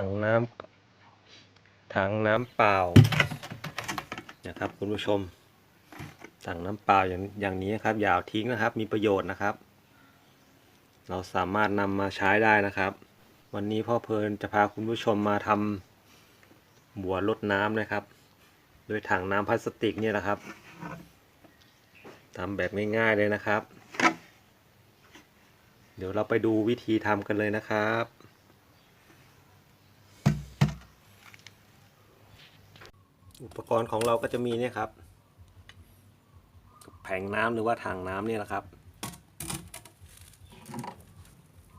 ถังน้ำถังน้ำเปล่านะครับคุณผู้ชมถังน้ำเปล่าอย่างอย่างนี้นะครับอย่าทิ้งนะครับ มีประโยชน์นะครับ เราสามารถนำมาใช้ได้นะครับ วันนี้พ่อเพลินจะพาคุณผู้ชมมาทำบัวลดน้ำนะครับ โดยถังน้ำพลาสติกเนี่ยนะครับทำแบบง่ายๆเลยนะครับ เดี๋ยวเราไปดูวิธีทำกันเลยนะครับ อุปกรณ์ของเราก็จะมีเนี่ยครับ แผงน้ำหรือว่าถังน้ำเนี่ยแหละครับ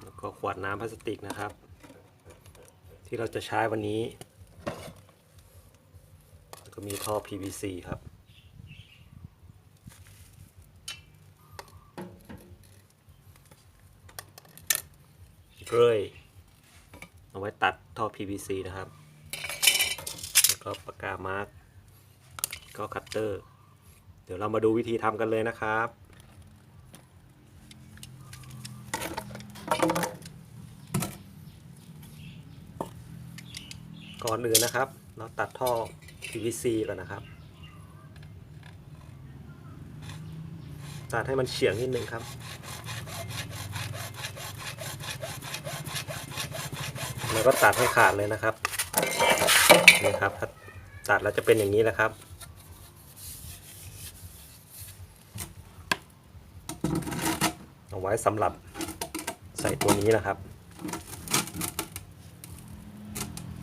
แล้วก็ขวดน้ำพลาสติกนะครับ ที่เราจะใช้วันนี้แล้วก็มีท่อ PVC ครับเกลยเอาไว้ตัดท่อ PVC นะครับ ก็ปากกามาร์กก็คัตเตอร์ เดี๋ยวเรามาดูวิธีทำกันเลยนะครับก่อนอื่นนะครับ เราตัดท่อ PVC ก่อนนะครับ ตัดให้มันเฉียงนิดนึงครับ แล้วก็ตัดให้ขาดเลยนะครับ นี่ครับถ้าตัดแล้วจะเป็นอย่างนี้แหละครับ เอาไว้สำหรับใส่ตัวนี้นะครับ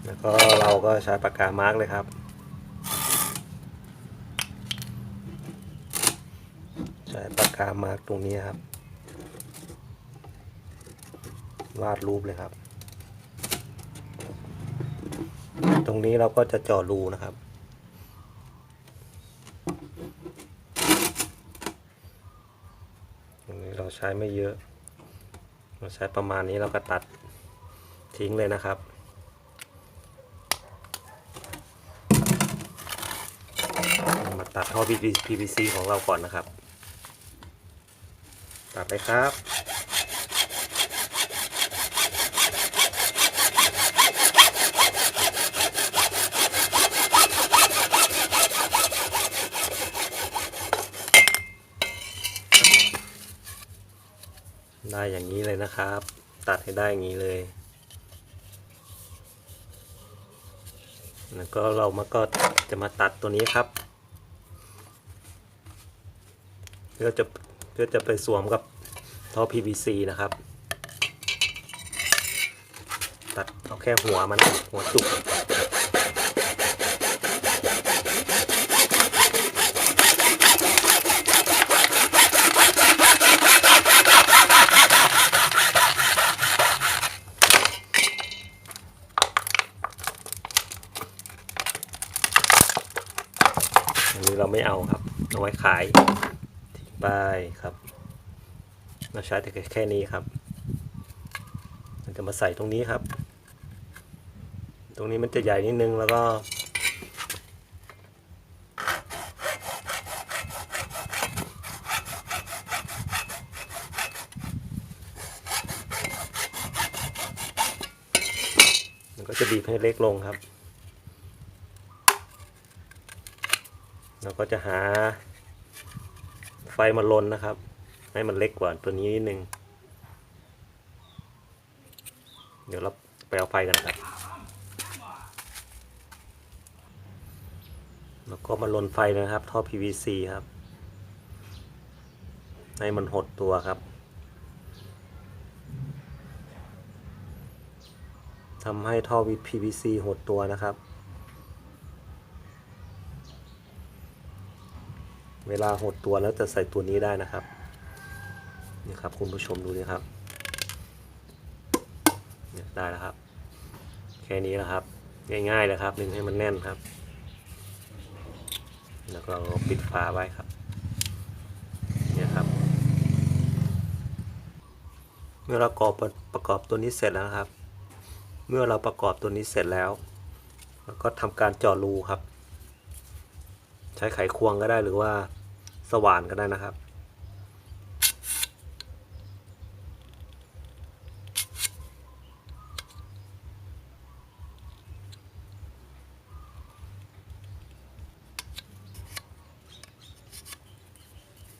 แล้วก็เราก็ใช้ปากกามาร์กเลยครับ ใช้ปากกามาร์กตรงนี้ครับ วาดรูปเลยครับ ตรงนี้เราก็จะเจาะรูนะครับตรงนี้เราใช้ไม่เยอะ เราใช้ประมาณนี้เราก็ตัดทิ้งเลยนะครับมาตัดท่อ PVC ของเราก่อนนะครับ ตัดเลยครับ ได้อย่างนี้เลยนะครับ ตัดให้ได้อย่างนี้เลย แล้วก็เรามาก็จะมาตัดตัวนี้ครับ เพื่อจะเพื่อจะไปสวมกับท่อ PVC นะครับ ตัดเอาแค่หัวมันหัวจุก นี้เราไม่เอาครับเอาไว้ขายทิ้งไปครับเราใช้แต่แค่นี้ครับเราจะมาใส่ตรงนี้ครับ ตรงนี้มันจะใหญ่นิดนึงแล้วก็มันก็จะบีบให้เล็กลงครับ เราก็จะหาไฟมาลนนะครับ ให้มันเล็กกว่าตัวนี้นิดนึง เดี๋ยวเราไปเอาไฟกันครับ แล้วก็มาลนไฟนะครับ ท่อ PVC ครับ ให้มันหดตัวครับทำให้ท่อ PVC หดตัวนะครับ เวลาหดตัวแล้วจะใส่ตัวนี้ได้นะครับ นี่ครับคุณผู้ชมดูนี่ครับเนี่ยได้แล้วครับ แค่นี้นะครับ ง่ายๆเลยครับดึงให้มันแน่นครับ แล้วก็ปิดฝาไว้ครับเนี่ยครับ เมื่อเราประกอบประกอบตัวนี้เสร็จแล้วครับ เมื่อเราประกอบตัวนี้เสร็จแล้วเราก็ทำการเจาะรูครับ ช้ไขควงก็ได้หรือว่าสว่านก็ได้นะครับ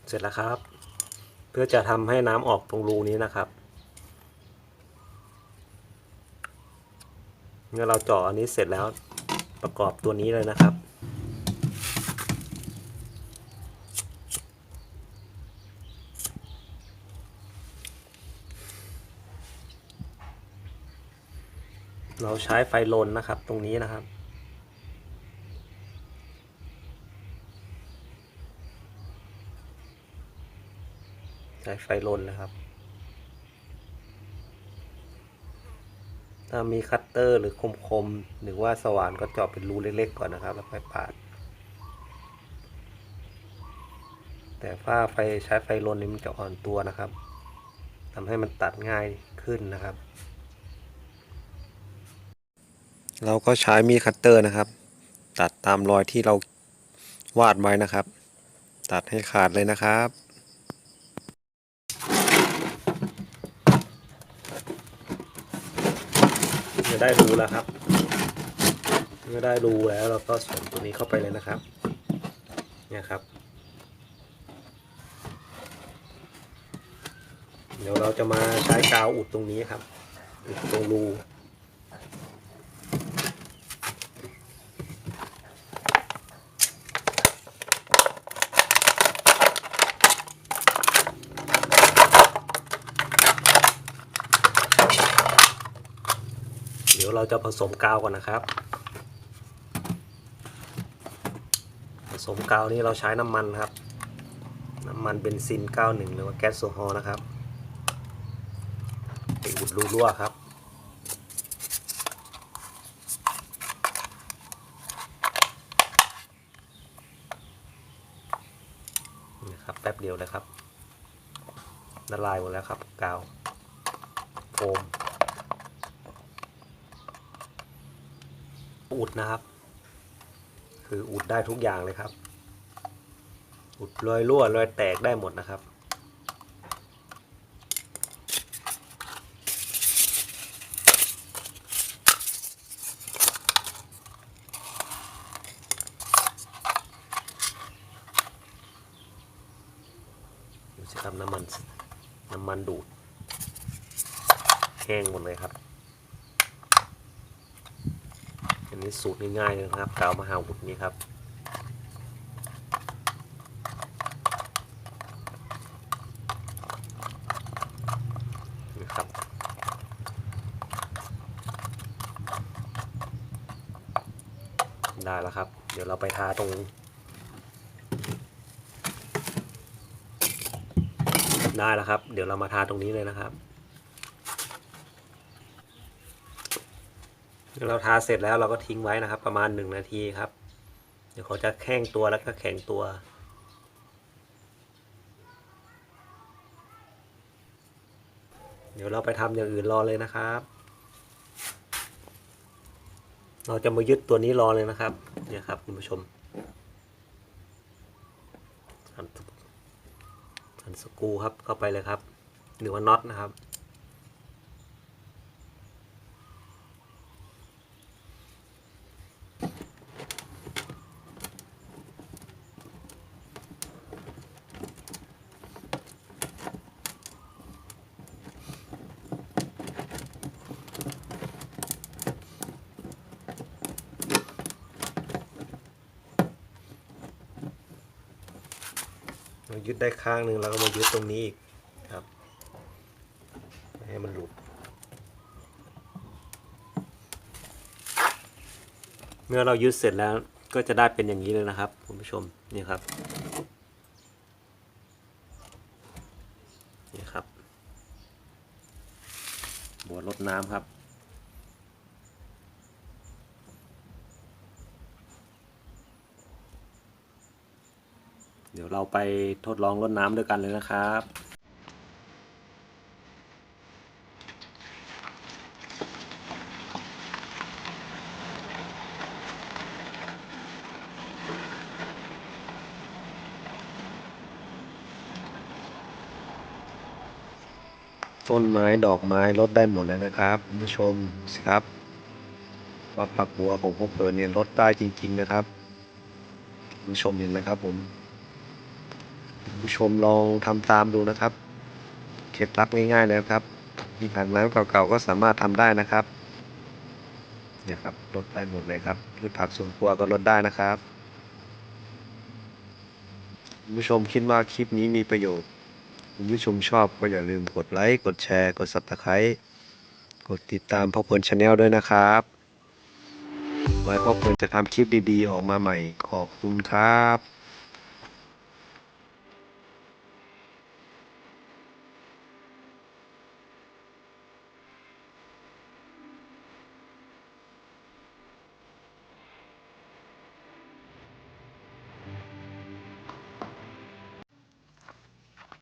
เสร็จแล้วครับ เพื่อจะทำให้น้ำออกตรงรูนี้นะครับเมื่อเราเจาะอันนี้เสร็จแล้วประกอบตัวนี้เลยนะครับ เราใช้ไฟลนนะครับตรงนี้นะครับ ใช้ไฟลนนะครับ ถ้ามีคัตเตอร์หรือคมๆ หรือว่าสว่านก็เจาะเป็นรูเล็กๆ ก่อนนะครับ แล้วค่อยปาด แต่ถ้าไฟใช้ไฟลนนี่มันจะอ่อนตัวนะครับทำให้มันตัดง่ายขึ้นนะครับ เราก็ใช้มีดคัตเตอร์นะครับ ตัดตามรอยที่เราวาดไว้นะครับ ตัดให้ขาดเลยนะครับเมื่อได้รูแล้วครับเมื่อได้รูแล้วเราก็สวมตัวนี้เข้าไปเลยนะครับ เนี่ยครับ เดี๋ยวเราจะมาใช้กาวอุดตรงนี้ครับ อุดตรงรู ดี๋ยวเราจะผสมกาวก่อนนะครับ ผสมกาวนี้เราใช้น้ำมันครับ น้ำมันเบนซิน 91 หรือว่าแก๊สโซฮอล์นะครับไปอุดรูรั่วครับนี่ครับแป๊บเดียวเลยครับละลายหมดแล้วครับกาวโฟม อุดนะครับ คืออุดได้ทุกอย่างเลยครับ อุดรอยรั่วรอยแตกได้หมดนะครับ ดูสิครับน้ำมันน้ำมันดูดแห้งหมดเลยครับ อันนี้สูตรง่ายๆเลยนะครับกาวมหาวุธนี้ครับนี่ครับ ได้แล้วครับ เดี๋ยวเราไปทาตรงได้แล้วครับ เดี๋ยวเรามาทาตรงนี้เลยนะครับ เราทาเสร็จแล้วเราก็ทิ้งไว้นะครับ ประมาณหนึ่งนาทีครับ เดี๋ยวเขาจะแข็งตัวแล้วก็แข็งตัว เดี๋ยวเราไปทำอย่างอื่นรอเลยนะครับ เราจะมายึดตัวนี้รอเลยนะครับ เนี่ยครับคุณผู้ชมหันสกูครับเข้าไปเลยครับ หรือว่าน็อตนะครับ ยึดได้ข้างหนึ่งแล้วก็มายึดตรงนี้อีกครับไม่ให้มันหลุด เมื่อเรายึดเสร็จแล้วก็จะได้เป็นอย่างนี้เลยนะครับคุณผู้ชมนี่ครับนี่ครับบัวรดน้ำครับ ดี๋ยวเราไปทดลองรดน้ำด้วยกันเลยนะครับต้นไม้ดอกไม้ลดได้หมดเลยนะครับคุณผู้ชมสิครับว่าผักบัวของพวกเธอเนี่ยลดได้จริง ๆ นะครับคุณผู้ชมเห็นไหมครับผม ผู้ชมลองทำตามดูนะครับ เคล็ดลับง่ายๆเลยครับมีถังน้ำเก่าๆก็สามารถทำได้นะครับเนี่ยครับลดได้หมดเลยครับพืชผักสวนครัวก็ลดได้นะครับผู้ชมคิดว่าคลิปนี้มีประโยชน์คุณผู้ชมชอบก็อย่าลืมกดไลค์กดแชร์ กด subscribe กดติดตามพ่อเพลินชาแนลด้วยนะครับ ไว้พ่อเพลินจะทำคลิปดีๆ ออกมาใหม่ขอบคุณครับ